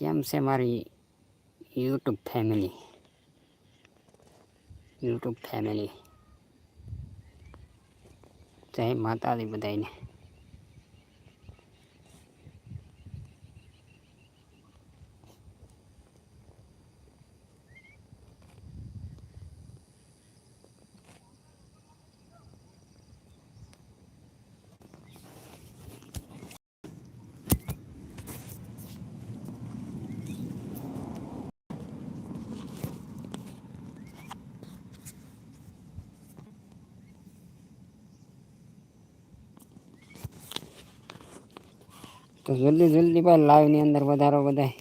કેમ છે મારી યુટ્યુબ ફેમિલી? YouTube family. જય માતાજી બધાને તો જલ્દી જલ્દી ભાઈ લાઈવની અંદર વધારો બધાય.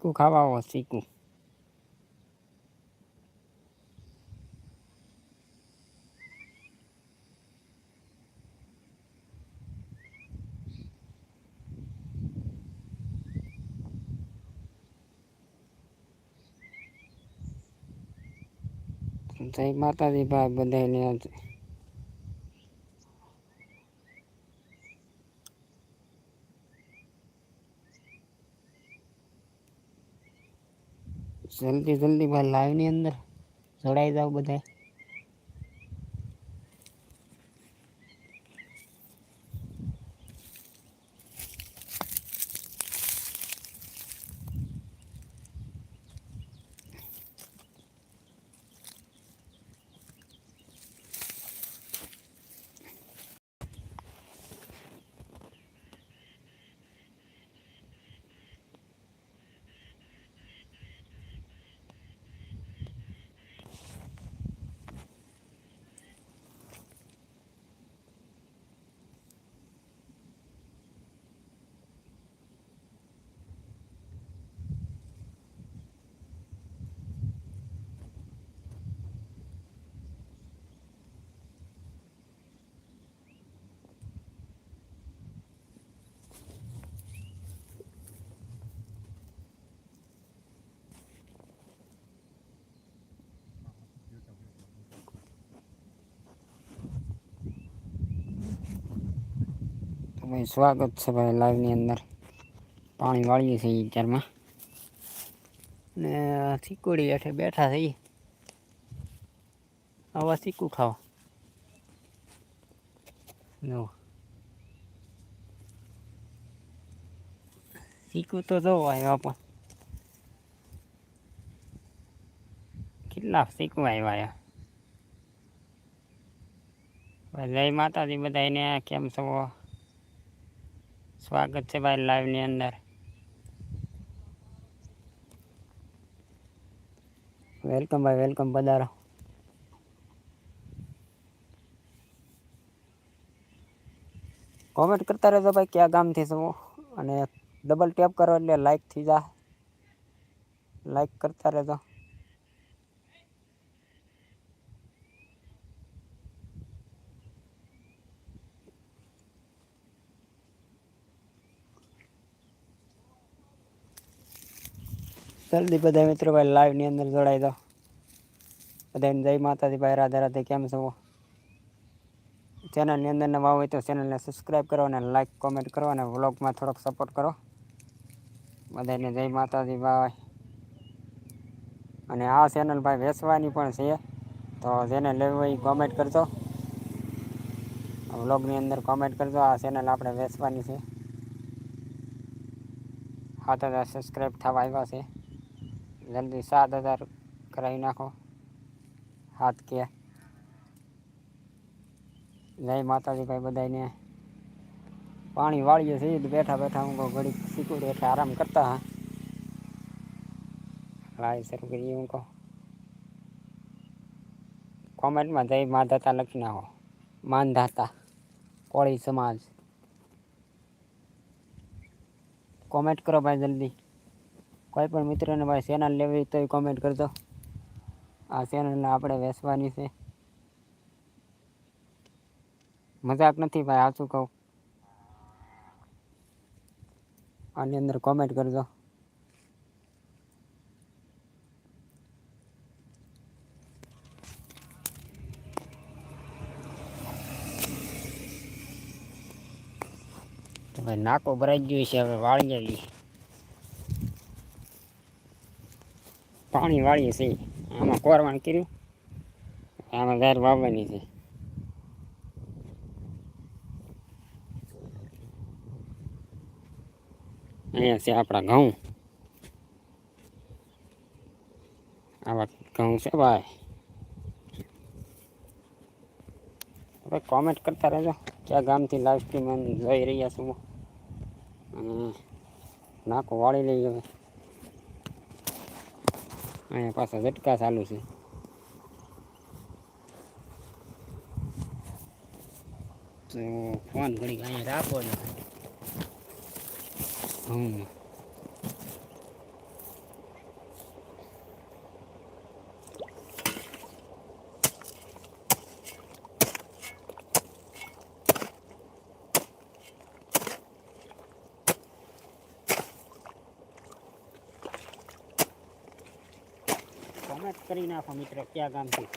શીકું ખાવા આવો શીકું જય માતાજી ભાઈ બધાને જલ્દી જલ્દી ભાઈ લાઈવની અંદર જોડાઈ જાઓ બધા ભાઈ, સ્વાગત છે ભાઈ લાઈવની અંદર. પાણી વાળીએ છીએ અત્યારમાં. ને ચીકુડી હેઠે બેઠા છીએ. આવા ચીકુ ખાઓ જો ચીકુ તો જો આવ્યા પણ. કેટલા ચીકુ આવ્યા જય માતાજી બધાને કેમ છો? સ્વાગત છે ભાઈ લાઈવની અંદર. વેલકમ ભાઈ વેલકમ પધારો. કોમેન્ટ કરતા રહેજો ભાઈ, કયા ગામથી છો? અને ડબલ ટેપ કરો એટલે લાઈક થઈ જા. લાઈક કરતા રહેજો. જલ્દી બધા મિત્રો ભાઈ લાઈવની અંદર જોડાઈ દો. બધાને જય માતાજી ભાઈ, રાધે રાધે, કેમ છો? ચેનલની અંદર નવા હોય તો ચેનલને સબસ્ક્રાઈબ કરો અને લાઈક કોમેન્ટ કરો અને વ્લોગમાં થોડોક સપોર્ટ કરો. બધાને જય માતાજી ભાઈ. અને આ ચેનલ ભાઈ વેચવાની પણ છે, તો જેને લેવું હોય કોમેન્ટ કરજો. વ્લોગની અંદર કોમેન્ટ કરજો, આ ચેનલ આપણે વેચવાની છે. હા હજાર સબસ્ક્રાઈબ થવા આવ્યા છે. જલ્દી સાત હજાર કરાવી નાખો હાથ કે જય માતાજી ભાઈ બધાને પાણી વાળીએ છીએ તો બેઠા બેઠા હું કહું ઘડીક શીખું એટલે આરામ કરતા હા લાઈ શરૂ કરીએ હું કહું કોમેન્ટમાં જય માધાતા લખી નાખો માનધાતા કોળી સમાજ કોમેન્ટ કરો ભાઈ જલ્દી કોઈ પણ મિત્રોને ભાઈ ચેનલ લેવી તો કોમેન્ટ કરજો. આ ચેનલને આપણે વેચવાની છે. મજાક નથી ભાઈ સાચું કહું? આની અંદર કોમેન્ટ કરજો. ભાઈ, નાકો ભરાઈ ગયું છે, હવે વાળી આવી પાણી વાળીએ છે આમાં કોરવાણ કર્યું. આમાં ગાર વાવવાની છે. અહીંયા છે આપણા ઘઉં. આવા ઘઉં છે ભાઈ. હવે કોમેન્ટ કરતા રહેજો. ક્યાં ગામથી લાઈવ સ્ટ્રીમ જોઈ રહ્યા છું અને નાકો વાળી લઈ હવે અહીંયા પાછા ઝટકા ચાલુ છે. તો ફોન ઘડી અહીંયા રાખો ને. હમ. કોમેન્ટ કરી નાખો મિત્રો ક્યાં ગામથી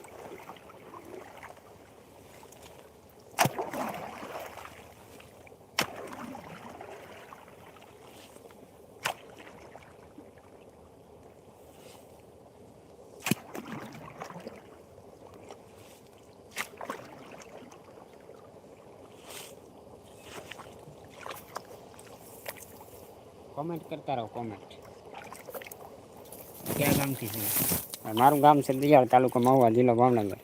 કોમેન્ટ કરતા રહો કોમેન્ટ ક્યાં ગામથી છે મારું ગામ છે દિયાળ તાલુકો મહુવા, જિલ્લો ભાવનગર.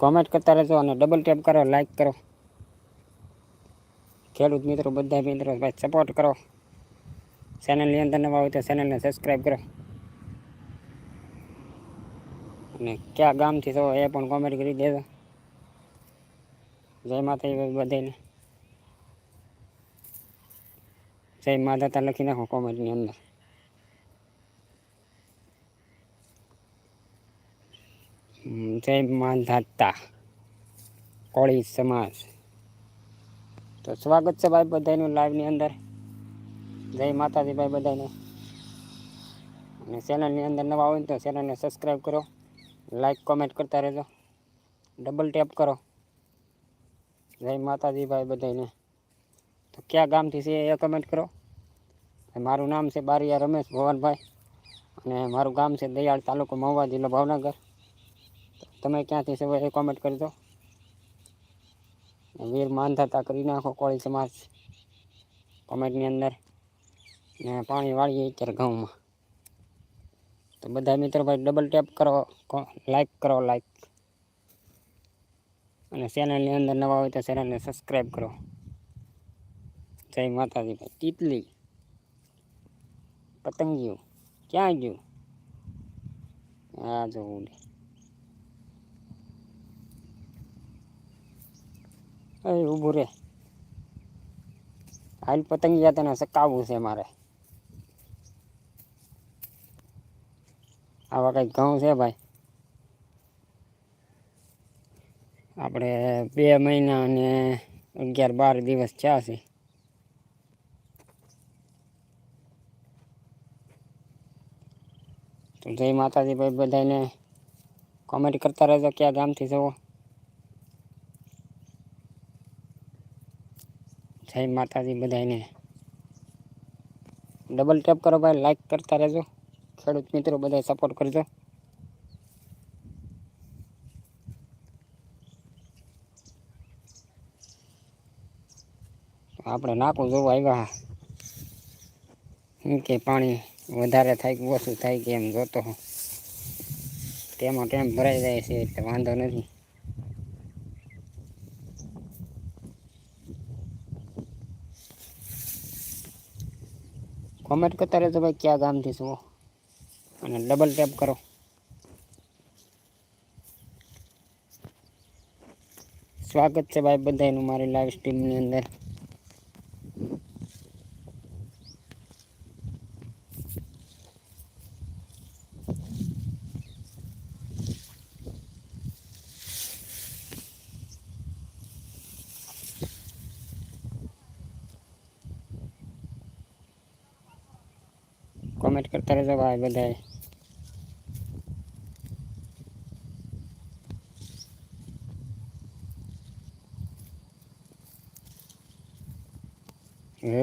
કોમેન્ટ કરતા રહેજો અને ડબલ ટેપ કરો લાઈક કરો. ખેડૂત મિત્રો બધા મિત્રો, ભાઈ સપોર્ટ કરો. ચેનલની અંદર નવા હોય તો ચેનલને સબસ્ક્રાઈબ કરો. અને ક્યાં ગામથી છો એ પણ કોમેન્ટ કરી દેજો. જય માતાજી બધાને જય માતા લખી નાખો કોમેન્ટની અંદર. જય માધાતા કોળી સમાજ. તો સ્વાગત છે ભાઈ બધાનું લાઈવની અંદર. જય માતાજી ભાઈ બધાને અને ચેનલની અંદર નવા હોય તો ચેનલને સબસ્ક્રાઈબ કરો. લાઈક કોમેન્ટ કરતા રહેજો. ડબલ ટેપ કરો. જય માતાજી ભાઈ બધાને તો ક્યાં ગામથી છે એ કમેન્ટ કરો. મારું નામ છે બારિયા રમેશ ભવનભાઈ અને મારું ગામ છે દયાળ તાલુકો મહુવા જિલ્લો ભાવનગર. તમે ક્યાંથી છે એ કોમેન્ટ કરજો. વીર માનધાતા કરી નાખો કોળી સમાજ. કોમેન્ટની અંદર. ને પાણી વાળીએ અત્યારે ઘઉંમાં તો બધા મિત્રો ભાઈ ડબલ ટેપ કરો લાઈક કરો લાઈક અને ચેનલની અંદર નવા હોય તો ચેનલને સબસ્ક્રાઈબ કરો. જય માતાજી ભાઈ. તીતલી પતંગિયું. ક્યાં ગયું? આ જોવું ઊભું રે. હાલ પતંગિયા તને સકાવવું છે મારે. આવા કંઈક ઘઉં છે ભાઈ? આપણે બે મહિના અને અગિયાર બાર દિવસ થયા છે. તો જય માતાજી ભાઈ બધાને કોમેન્ટ કરતા રહેજો ક્યાં ગામથી છો? જય માતાજી બધાને ડબલ ટેપ કરો ભાઈ લાઈક કરતા રહેજો. ખેડૂત મિત્રો બધા સપોર્ટ કરજો. આપણે નાખું જોવું આવ્યા શું કે પાણી વધારે થાય કે ઓછું થાય કે એમ જોતો હું. તેમાં ટેમ ભરાઈ જાય છે એટલે વાંધો નથી. કોમેન્ટ કરતા રહેજો ભાઈ, ક્યાં ગામથી છો? અને ડબલ ટેપ કરો. સ્વાગત છે ભાઈ બધાનું મારી લાઈવ સ્ટ્રીમની અંદર. કોમેન્ટ કરતા રહેજો ભાઈ બધાએ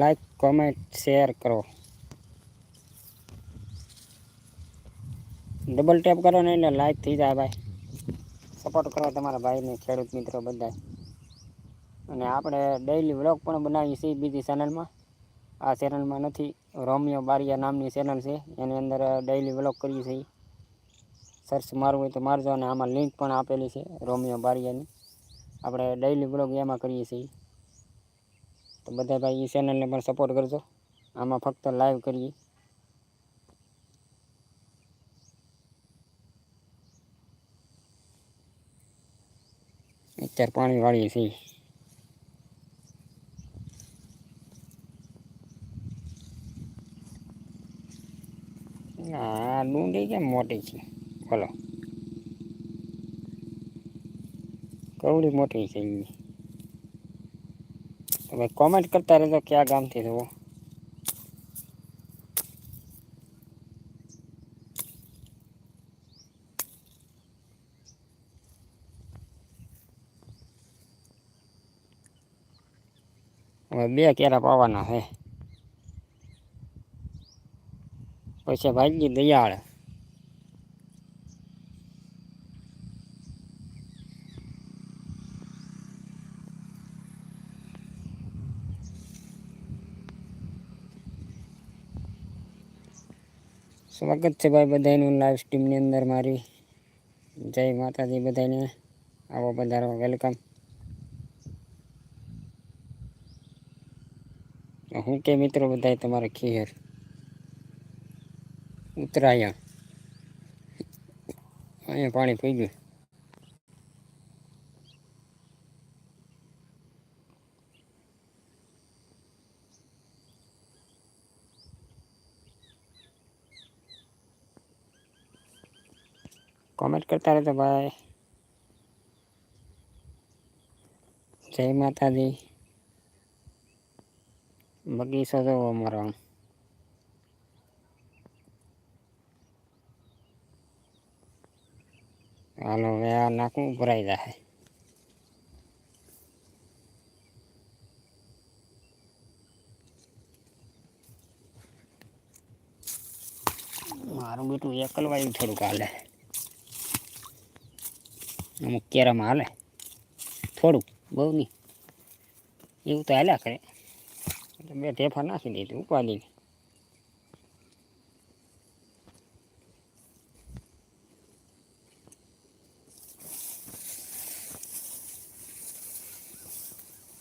લાઈક કોમેન્ટ શેર કરો. ડબલ ટેપ કરો ને એટલે લાઈક થઈ જાય ભાઈ. સપોર્ટ કરો તમારા ભાઈને, ખેડૂત મિત્રો બધા અને આપણે ડેઈલી વ્લોગ પણ બનાવીએ છીએ બીજી ચેનલમાં આ ચેનલમાં નથી, રોમિયો બારિયા નામની ચેનલ છે. એની અંદર ડેઈલી વ્લોગ કરીએ છીએ. સર્ચ મારવું હોય તો મારજો અને આમાં લિંક પણ આપેલી છે, રોમિયો બારિયાની. આપણે ડેઈલી વ્લોગ એમાં કરીએ છીએ. તો બધા ભાઈ એ ચેનલને પણ સપોર્ટ કરજો. આમાં ફક્ત લાઈવ કરીએ. અત્યારે પાણી વાળીએ છીએ. આ ડુંડી કેમ મોટી છે? બોલો. કવડી મોટી છે ઈ. હવે કોમેન્ટ કરતા રહેજો કયા ગામથી છો હવે બે કેરા પાવાના છે પછી ભાઈ દયાળ સ્વાગત છે ભાઈ બધાનું લાઈવ સ્ટ્રીમની અંદર મારી. જય માતાજી બધાને. આવો પધારો વેલકમ હું કે મિત્રો બધા તમારે ખીર ઉત્તરાયણ. અહીંયા પાણી પી ગયું. કોમેન્ટ કરતા રહેતો ભાઈ જય માતાજી બગીચો જોવો અમારો આમ. હાલો હવે આ નાખવું ભરાઈ જાય મારું બેટું એકલવાયું થોડુંક હાલે અમુક કેરામાં હાલે થોડુંક બહુ નહીં એવું તો હાલ્યા કરે એટલે બે ઢેફા નાખી દીધું ઉપાડી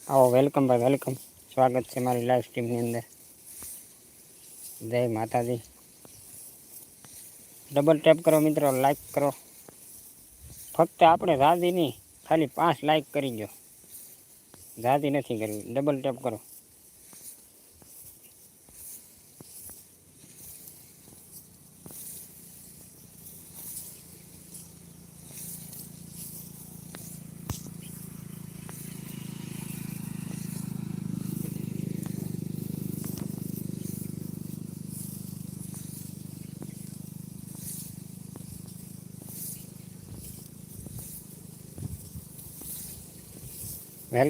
આવો વેલકમ ભાઈ વેલકમ સ્વાગત છે મારી લાઈવ સ્ટ્રીમની અંદર જય માતાજી ડબલ ટેપ કરો મિત્રો લાઈક કરો ફક્ત આપણે રાજી ખાલી પાંચ લાઈક કરી દો. જાદી નથી કરવી. ડબલ ટેપ કરો.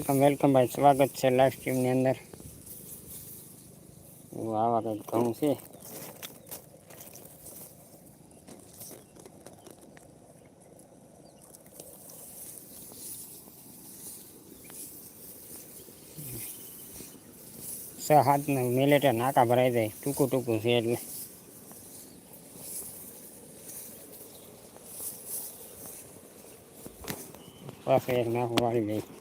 વેલકમ વેલકમ ભાઈ સ્વાગત છે લાઈવ સ્ટ્રીમની અંદર એવું આવા કંઈક ઘઉં છે છ હાથ મિલેટે નાકા ભરાઈ જાય ટૂંકું ટૂંકું છે એટલે પાસે એક નાખું વાળી જાય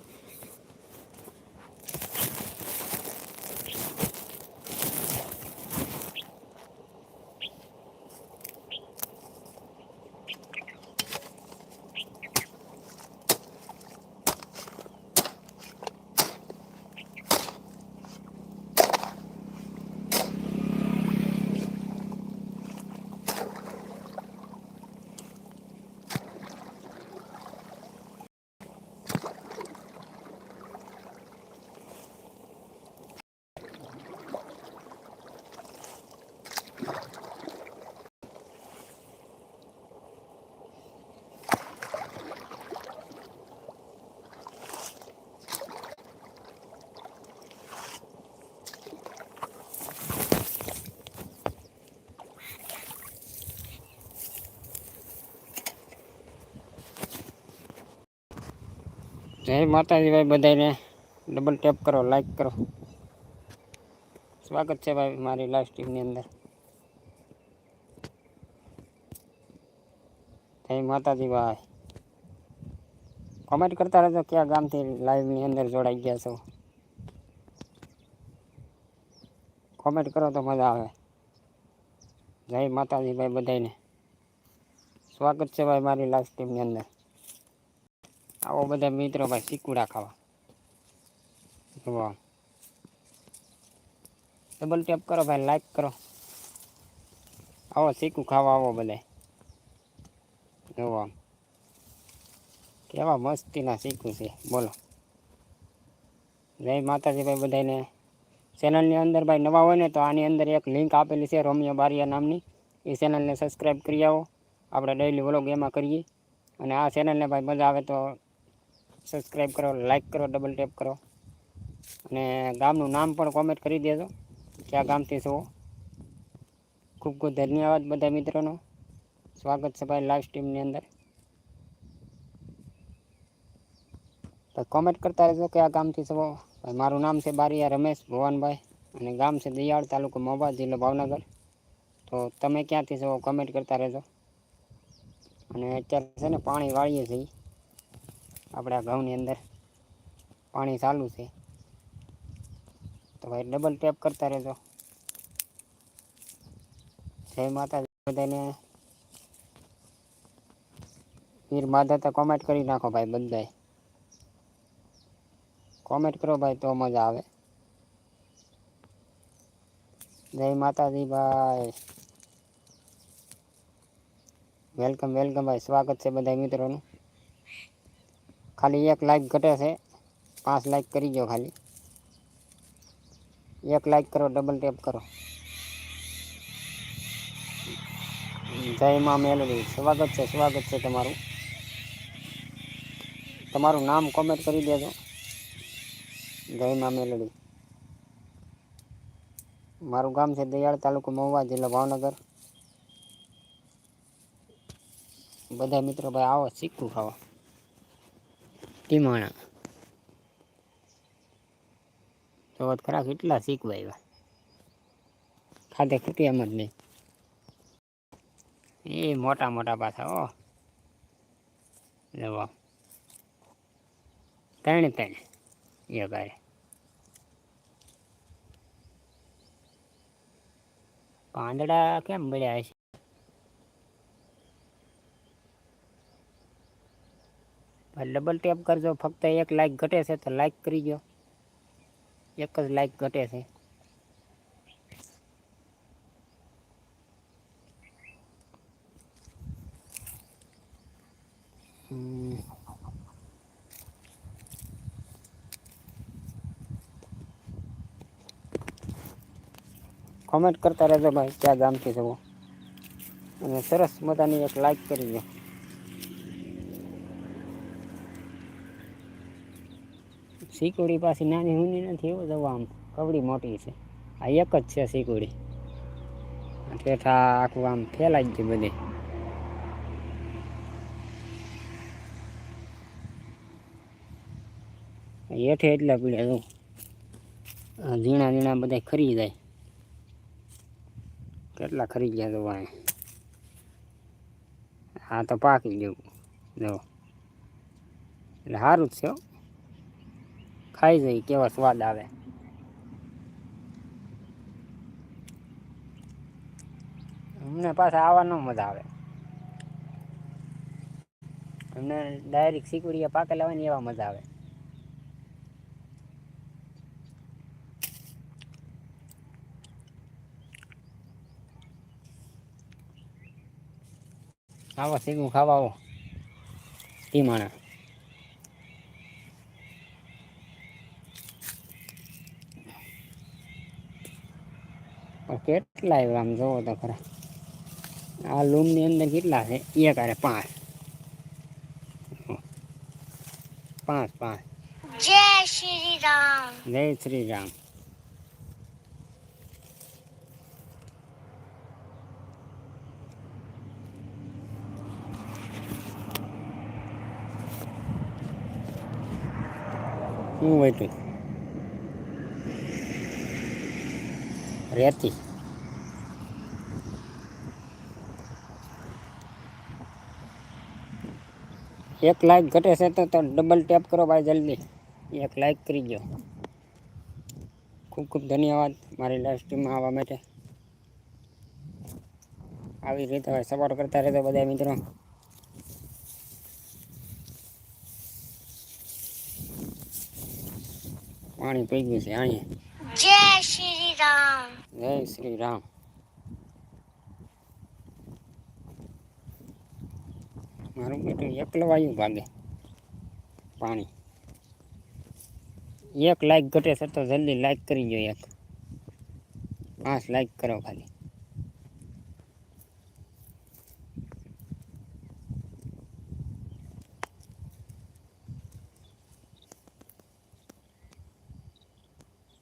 જય માતાજી ભાઈ બધાને ડબલ ટેપ કરો લાઈક કરો. સ્વાગત છે ભાઈ મારી લાઈવ સ્ટ્રીમની અંદર. જય માતાજી ભાઈ. કોમેન્ટ કરતા રહેજો કયા ગામથી લાઈવની અંદર જોડાઈ ગયા છો. કોમેન્ટ કરો તો મજા આવે. જય માતાજી ભાઈ બધાને સ્વાગત છે ભાઈ મારી લાઈવ સ્ટ્રીમની અંદર. આવો બધા મિત્રો ભાઈ ચીકુડા ખાવા. વાહ ડબલ ટેપ કરો ભાઈ લાઈક કરો. આવો ચીકુ ખાવા આવો બધા. જોવા કેવા મસ્તીના શીખું છે. બોલો. જય માતાજી ભાઈ બધાને. ચેનલની અંદર ભાઈ નવા હોય ને તો આની અંદર એક લિંક આપેલી છે, રોમિયો બારિયા નામની. એ ચેનલને સબસ્ક્રાઈબ કરી આવો. આપણે ડેઈલી વ્લોગ એમાં કરીએ. અને આ ચેનલને ભાઈ મજા આવે તો સબસ્ક્રાઈબ કરો લાઈક કરો ડબલ ટેપ કરો. અને ગામનું નામ પણ કોમેન્ટ કરી દેજો કયા ગામથી છો. ખૂબ ખૂબ ધન્યવાદ બધા મિત્રોનો. સ્વાગત છે ભાઈ લાઈવ સ્ટ્રીમની અંદર. તો કોમેન્ટ કરતા રહેજો કે આ ગામથી છો. ભાઈ, મારું નામ છે બારિયા રમેશ ભુવનભાઈ અને ગામ છે દિયાળ તાલુકો મોબા જિલ્લો ભાવનગર. તો તમે ક્યાંથી છો? કોમેન્ટ કરતા રહેજો. અને અત્યારે છે ને પાણી વાળીએ છીએ. આપણે આ ઘઉંની અંદર પાણી ચાલુ છે. તો ભાઈ ડબલ ટેપ કરતા રહેજો. જય માતાજી. બધાને વીર માધા કોમેન્ટ કરી નાખો ભાઈ બધાએ કોમેન્ટ કરો ભાઈ તો મજા આવે. જય માતાજી ભાઈ. વેલકમ વેલકમ ભાઈ. સ્વાગત છે બધા મિત્રોનું. ખાલી એક લાઈક ઘટે છે પાંચ લાઈક કરી દો ખાલી એક લાઈક કરો ડબલ ટેપ કરો જય માં મેલડી સ્વાગત છે સ્વાગત છે તમારું તમારું નામ કોમેન્ટ કરી દેજો જય માં મેલડી મારું ગામ છે દયાળ તાલુકો મહુવા જિલ્લો ભાવનગર બધા મિત્રો ભાઈ આવો શીખવું ખાવા ટીમાણા તો ખરા કેટલા શીખવા એવા ખાતે ખૂટી એમ જ નહીં. એ મોટા મોટા પાછા ઓ લેવા ત્રણે ત્રણે, એ ભાઈ. પાંદડા કેમ મળ્યા છે ડબલ ટેપ કરજો ફક્ત એક લાઈક ઘટે છે તો લાઈક કરી દો. એક જ લાઈક ઘટે છે. હમ. કોમેન્ટ કરતા રહેજો ભાઈ, ક્યાં ગામથી જવો અને સરસ મજાની એક લાઈક કરી દો. સિકુડી પાછી નાની ઊની નથી એવો જવા આમ. કવડી મોટી છે. આ એક જ છે સિકુડી. ઠેઠા આખું આમ ફેલાઈ ગયું બધી. હેઠે એટલા પીડ્યા જો. ઝીણા ઝીણા બધા ખરી જાય. કેટલા ખરી ગયા તો વાય હા તો પાકી ગયું. જો. એટલે સારું જ છે. ખાઈ જઈ કેવા સ્વાદ આવે. અમને પાછા આવવાનો મજા આવે. અમને ડાયરેક્ટ સિકુડિયા પાકે હોય ને એવા મજા આવે. આવો સીગું ખાવા આવો. એ પણ કેટલા આવ્યા આમ જોવો તો ખરા. આ લૂમની અંદર કેટલા છે? એક અરે પાંચ. પાંચ પાંચ. જય શ્રી રામ. જય શ્રી રામ. શું વૈતું રેતી. એક લાઈક ઘટે છે તો તો ડબલ ટેપ કરો ભાઈ જલ્દી. એક લાઈક કરી દો ખૂબ ખૂબ ધન્યવાદ મારી લાઈવ સ્ટ્રીમમાં આવવા માટે. આવી રીતે હવે સપોર્ટ કરતા રહેજો બધા મિત્રો. પાણી પી ગયું છે અહીંયા. જય શ્રી રામ. જય શ્રી રામ. મારું બેટું એકલવાયું ભાગે. પાણી. એક લાઈક ઘટે છે તો જલ્દી લાઈક કરી દો એક. પાંચ લાઈક કરો ખાલી.